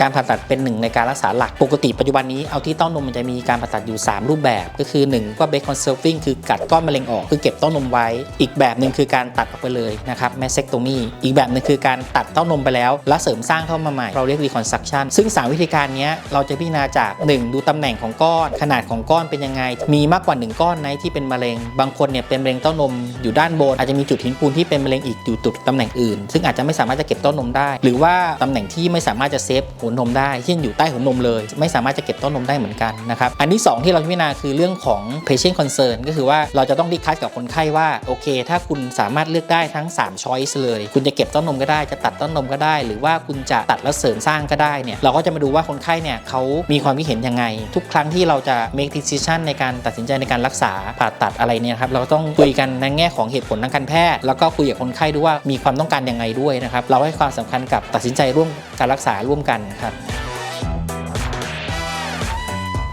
การผ่าตัดเป็นหนึ่งในการรักษาหลักปกติปัจจุบันนี้เอาที่เต้านมมันจะมีการผ่าตัดอยู่ 3 รูปแบบ ก็คือ 1 ก็เบคอนเซิร์ฟิงคือกัดก้อนมะเร็งออกคือเก็บเต้านมไว้ อีกแบบหนึ่งคือการตัดออกไปเลยนะครับแมสเซกโตมีอีกแบบหนึงคือการตัดเต้านมไปแล้ว แล้วเสริมสร้างเข้ามาใหม่เราเรียกรีคอนสตรักชันซึ่ง 3 วิธีการนี้เราจะพิจารณาจาก 1 ดูตำแหน่งของก้อน ขนาดของก้อนเป็นยังไง มีมากกว่า 1 ก้อนไหนที่เป็นมะเร็ง บางคนเนี่ยเป็นมะเร็งเต้านมอยู่ด้านบน อาจจะมีจุดหินปูนที่เป็นมะเร็งอีกอยู่จุดตำแหน่งอื่น ซึ่งอาจจะไม่สามารถจะเก็บเต้านมได้ หรือว่าตำแหน่งที่ไม่สามารถจะเซฟหัวนมได้เช่นอยู่ใต้หัวนมเลย ไม่สามารถจะเก็บต้านมได้เหมือนกันนะครับอันที่ 2 ที่เราพิจารณาคือเรื่องของ patient concern ก็คือว่าเราจะต้องดิคัสกับคนไข้ว่าโอเค ถ้าคุณสามารถเลือกได้ทั้ง 3 choice เลย คุณจะเก็บต้านมก็ได้จะตัดต้านมก็ได้ หรือว่าคุณจะตัดแล้วเสริมสร้างก็ได้เนี่ยเราก็จะมาดูว่าคนไข้เนี่ยเขามีความคิดเห็นยังไง ทุกครั้งที่เราจะ make decision ในการตัดสินใจในการรักษาผ่าตัดอะไรเนี่ยครับเราก็ต้องคุยกันในแง่ของเหตุผลทางการแพทย์ แล้วก็คุยกับคนไข้ด้วยว่ามีความต้องการยังไงด้วยนะครับเราให้ความสำคัญกับตัดสินใจร่วมการรักษาร่วมกันครับ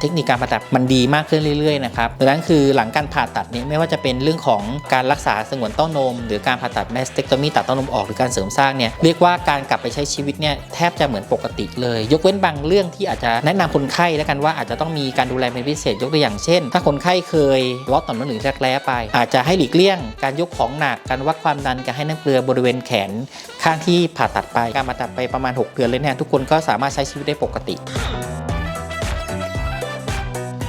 เทคนิคการผ่าตัดมันดีมากขึ้นเรื่อยๆนะครับดังนั้นคือหลังการผ่าตัดเนี่ยไม่ว่าจะเป็นเรื่องของการรักษาสงวนเต้านม หรือการผ่าตัดแมสเต c โตมีตัดเต้านมออกหรือการเสริมสร้างเนี่ยเรียกว่าการกลับไปใช้ชีวิตเนี่ยแทบจะเหมือนปกติเลย ยกเว้นบางเรื่องที่อาจจะแนะนำคนไข้แล้วกันว่าอาจจะต้องมีการดูแลเป็นพิเศษยกตัวอย่างเช่น ถ้าคนไข้เคยลดต่อมน้ำเหลืองแรกแร้ไป อาจจะให้หลีกเลี่ยง การยกของหนักการวัดความดันการให้น้ำเกลือบริเวณแขน ข้างที่ผ่าตัดไปการผ่าตัดไปประมาณ 6 เดือนเลยเนี่ยทุกคนก็สามารถใช้ชีวิตได้ปกติ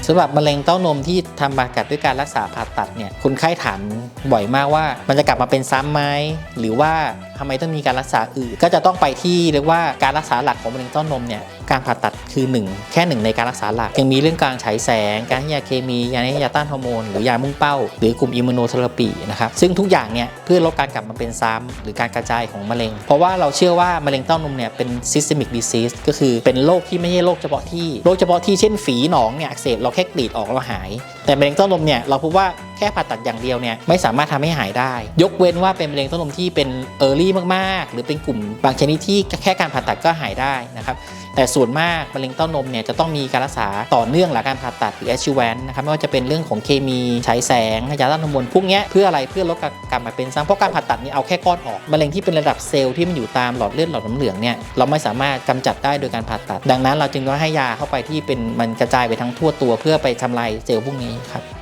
สำหรับมะเร็งเต้านมที่ทำบากัดด้วยการรักษาผ่าตัดเนี่ยคนไข้ถามบ่อยมากว่า มันจะกลับมาเป็นซ้ำไหมหรือว่าำไมต้องมีการรักษาอื่น ก็จะต้องไปที่เรียกว่าการรักษาหลักของมะเร็งเต้านมเนี่ยการผ่าตัดคือหนึ่งแค่หนึ่งในการรักษาหลัก ยังมีเรื่องการฉายแสง การให้ยาเคมี ยาให้ยาต้านฮอร์โมน หรือยามุ่งเป้า หรือกลุ่มอิมมูโนเทอราปีนะครับ ซึ่งทุกอย่างเนี่ยเพื่อลดการกลับมาเป็นซ้ำหรือการกระจายของมะเร็ง เพราะว่าเราเชื่อว่ามะเร็งเต้านมเนี่ยเป็น systemic disease ก็คือเป็นโรคที่ไม่ใช่โรคเฉพาะที่ โรคเฉพาะที่เช่นฝีหนองเนี่ยอักเสบเราแค่กรีดออกแล้วหาย แต่มะเร็งเต้านมเนี่ยเราพบว่าแค่ผ่าตัดอย่างเดียวเนี่ยไม่สามารถทำให้หายได้ ยกเว้นว่าเป็นมะเร็งเต้านมที่เป็นเออร์ลี่มากๆ หรือเป็นกลุ่มบางชนิดที่แค่การผ่าตัดก็หายได้นะครับแต่ส่วนมากมะเร็งเต้านมเนี่ยจะต้องมีการรักษาต่อเนื่องหลังการผ่าตัดหรือ adjuvant นะครับไม่ว่าจะเป็นเรื่องของเคมีฉายแสงยาต้านฮอร์โมนพวกนี้เพื่ออะไรเพื่อลดการกลับมาเป็นซ้ำเพราะการผ่าตัดนี่เอาแค่ก้อนออกมะเร็งที่เป็นระดับเซลล์ที่มันอยู่ตามหลอดเลือดหลอดน้ำเหลืองเนี่ยเราไม่สามารถกำจัดได้โดยการผ่าตัด ดังนั้นเราจึงต้องให้ยาเข้าไปที่เป็นมันกระจายไปทั้งทั่วตัว เพื่อไปทำลายเซลล์พวกนี้ครับ